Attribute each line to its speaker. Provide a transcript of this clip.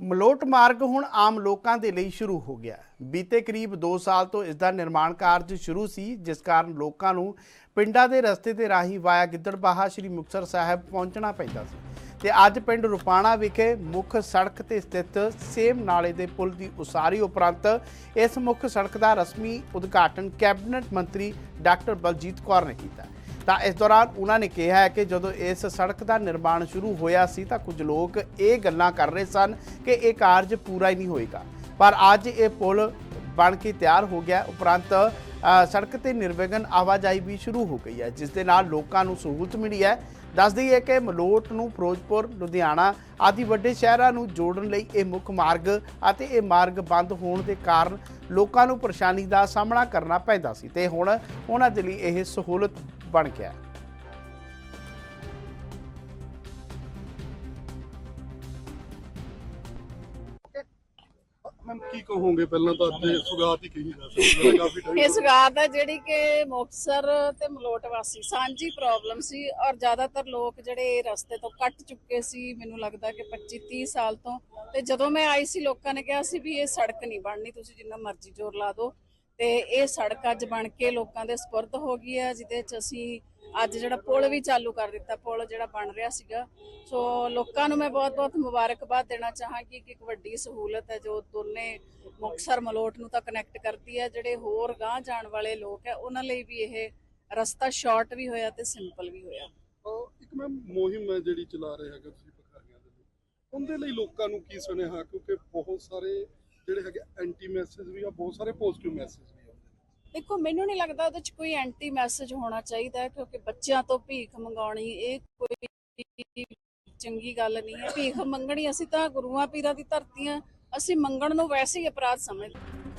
Speaker 1: ਮਲੋਟ ਮਾਰਗ ਹੁਣ ਆਮ ਲੋਕਾਂ ਦੇ ਲਈ ਸ਼ੁਰੂ ਹੋ ਗਿਆ ਬੀਤੇ ਕਰੀਬ 2 ਸਾਲ ਤੋਂ ਇਸ ਦਾ ਨਿਰਮਾਣ ਕਾਰਜ ਸ਼ੁਰੂ ਸੀ, ਜਿਸ ਕਾਰਨ ਲੋਕਾਂ ਨੂੰ ਪਿੰਡਾਂ ਦੇ ਰਸਤੇ ਦੇ ਰਾਹੀਂ ਵਾਇਆ ਗਿੱਦੜਬਾਹਾ ਸ੍ਰੀ ਮੁਕਤਸਰ ਸਾਹਿਬ ਪਹੁੰਚਣਾ ਪੈਂਦਾ ਸੀ। ਤੇ ਅੱਜ ਪਿੰਡ ਰੁਪਾਣਾ ਵਿਖੇ ਮੁੱਖ ਸੜਕ ਤੇ ਸਥਿਤ ਸੇਮ ਨਾਲੇ ਦੇ ਪੁਲ ਦੀ ਉਸਾਰੀ ਉਪਰੰਤ ਇਸ ਮੁੱਖ ਸੜਕ ਦਾ ਰਸਮੀ ਉਦਘਾਟਨ ਕੈਬਨਿਟ ਮੰਤਰੀ ਡਾਕਟਰ ਬਲਜੀਤ ਕੌਰ ਨੇ ਕੀਤਾ। ਤਾਂ ਇਸ ਦੌਰਾਨ ਉਹਨਾਂ ਨੇ ਕਿਹਾ ਹੈ ਕਿ ਜਦੋਂ ਇਸ ਸੜਕ ਦਾ ਨਿਰਮਾਣ ਸ਼ੁਰੂ ਹੋਇਆ ਸੀ ਤਾਂ ਕੁਝ ਲੋਕ ਇਹ ਗੱਲਾਂ ਕਰ ਰਹੇ ਸਨ ਕਿ ਇਹ ਕਾਰਜ ਪੂਰਾ ਹੀ ਨਹੀਂ ਹੋਏਗਾ। ਪਰ ਅੱਜ ਇਹ ਪੁਲ ਬਣ ਕੇ ਤਿਆਰ ਹੋ ਗਿਆ। ਉਪਰੰਤ ਸੜਕ ਤੇ ਨਿਰਵਿਘਨ ਆਵਾਜਾਈ ਵੀ ਸ਼ੁਰੂ ਹੋ ਗਈ ਹੈ, ਜਿਸ ਦੇ ਨਾਲ ਲੋਕਾਂ ਨੂੰ ਸਹੂਲਤ ਮਿਲੀ ਹੈ। ਦੱਸ ਦਈਏ ਕਿ ਮਲੋਟ ਨੂੰ ਫਿਰੋਜ਼ਪੁਰ, ਲੁਧਿਆਣਾ ਆਦਿ ਵੱਡੇ ਸ਼ਹਿਰਾਂ ਨੂੰ ਜੋੜਨ ਲਈ ਇਹ ਮੁੱਖ ਮਾਰਗ ਅਤੇ ਇਹ ਮਾਰਗ ਬੰਦ ਹੋਣ ਦੇ ਕਾਰਨ ਲੋਕਾਂ ਨੂੰ ਪਰੇਸ਼ਾਨੀ ਦਾ ਸਾਹਮਣਾ ਕਰਨਾ ਪੈਂਦਾ ਸੀ ਤੇ ਹੁਣ ਉਹਨਾਂ ਦੇ ਲਈ ਇਹ ਸਹੂਲਤ ਬਣ ਗਿਆ ਹੈ।
Speaker 2: ਮੈਮ ਕੀ ਕਹੋਗੇ? ਪਹਿਲਾਂ ਤਾਂ ਅੱਜ ਸੁਗਾਤ ਹੀ ਕਹੀ ਜਾ ਸਕਦੀ ਹੈ ਕਾਫੀ ਟਾਈਮ
Speaker 3: ਇਸ ਗੱਲ ਦਾ ਜਿਹੜੀ ਕਿ ਮੁਕਤਸਰ ਤੇ ਮਲੋਟ ਵਾਸੀ ਸਾਂਝੀ ਪ੍ਰੋਬਲਮ ਸੀ ਔਰ ਜ਼ਿਆਦਾਤਰ ਲੋਕ ਜਿਹੜੇ ਇਹ ਰਸਤੇ ਤੋਂ ਕੱਟ ਚੁੱਕੇ ਸੀ ਮੈਨੂੰ ਲੱਗਦਾ ਕਿ 25 30 ਸਾਲ ਤੋਂ। ਤੇ ਜਦੋਂ ਮੈਂ ਆਈ ਸੀ ਲੋਕਾਂ ਨੇ ਕਿਹਾ ਸੀ ਵੀ ਇਹ ਸੜਕ ਨਹੀਂ ਬਣਨੀ ਤੁਸੀਂ ਜਿੰਨਾ ਮਰਜ਼ੀ ਜ਼ੋਰ ਲਾ ਦਿਓ। ਤੇ ਇਹ ਸੜਕ ਅੱਜ ਬਣ ਕੇ ਲੋਕਾਂ ਦੇ ਸਪੁਰਦ ਹੋ ਗਈ ਹੈ ਜਿਹਦੇ ਚ ਅਸੀਂ ਅੱਜ ਜਿਹੜਾ ਪੁਲ ਵੀ ਚਾਲੂ ਕਰ ਦਿੱਤਾ, ਪੁਲ ਜਿਹੜਾ ਬਣ ਰਿਹਾ ਸੀਗਾ। ਸੋ ਲੋਕਾਂ ਨੂੰ ਮੈਂ ਬਹੁਤ-ਬਹੁਤ ਮੁਬਾਰਕਬਾਦ ਦੇਣਾ ਚਾਹਾਂਗੀ ਕਿ ਇੱਕ ਵੱਡੀ ਸਹੂਲਤ ਹੈ, ਜੋ ਦੋਨੇ ਮੁਕਤਸਰ ਮਲੋਟ ਨੂੰ ਤਾਂ ਕਨੈਕਟ ਕਰਦੀ ਹੈ। ਜਿਹੜੇ ਹੋਰ ਗਾਂਹ ਜਾਣ ਵਾਲੇ ਲੋਕ ਹੈ, ਉਹਨਾਂ ਲਈ ਵੀ ਇਹ ਰਸਤਾ ਸ਼ਾਰਟ ਵੀ ਹੋਇਆ ਤੇ ਸਿੰਪਲ ਵੀ ਹੋਇਆ।
Speaker 2: ਇੱਕ ਮੈਮ ਮੁਹਿੰਮ ਜਿਹੜੀ ਚਲਾ ਰਹੇ ਹੈਗੇ ਤੁਸੀਂ ਭਿਖਾਰੀਆਂ ਦੇ ਲਈ। ਉਹਦੇ ਲਈ ਲੋਕਾਂ ਨੂੰ ਕੀ ਸੁਨੇਹਾ? ਕਿਉਂਕਿ ਬਹੁਤ ਸਾਰੇ ਜਿਹੜੇ ਹੈਗੇ ਐਂਟੀ ਮੈਸੇਜ ਵੀ ਆ, ਬਹੁਤ ਸਾਰੇ ਪੋਜ਼ਿਟਿਵ ਮੈਸੇਜ
Speaker 3: ਦੇਖੋ, ਮੈਨੂੰ ਨਹੀਂ ਲੱਗਦਾ ਉਹਦੇ ਚ ਕੋਈ ਐਂਟੀ ਮੈਸੇਜ ਹੋਣਾ ਚਾਹੀਦਾ, ਕਿਉਂਕਿ ਬੱਚਿਆਂ ਤੋਂ ਭੀਖ ਮੰਗਾਉਣੀ ਇਹ ਕੋਈ ਚੰਗੀ ਗੱਲ ਨਹੀਂ ਹੈ। ਭੀਖ ਮੰਗਣੀ, ਅਸੀਂ ਤਾਂ ਗੁਰੂਆਂ ਪੀਰਾਂ ਦੀ ਧਰਤੀ ਹਾਂ ਅਸੀਂ ਮੰਗਣ ਨੂੰ ਵੈਸੇ ਹੀ ਅਪਰਾਧ ਸਮਝਦੇ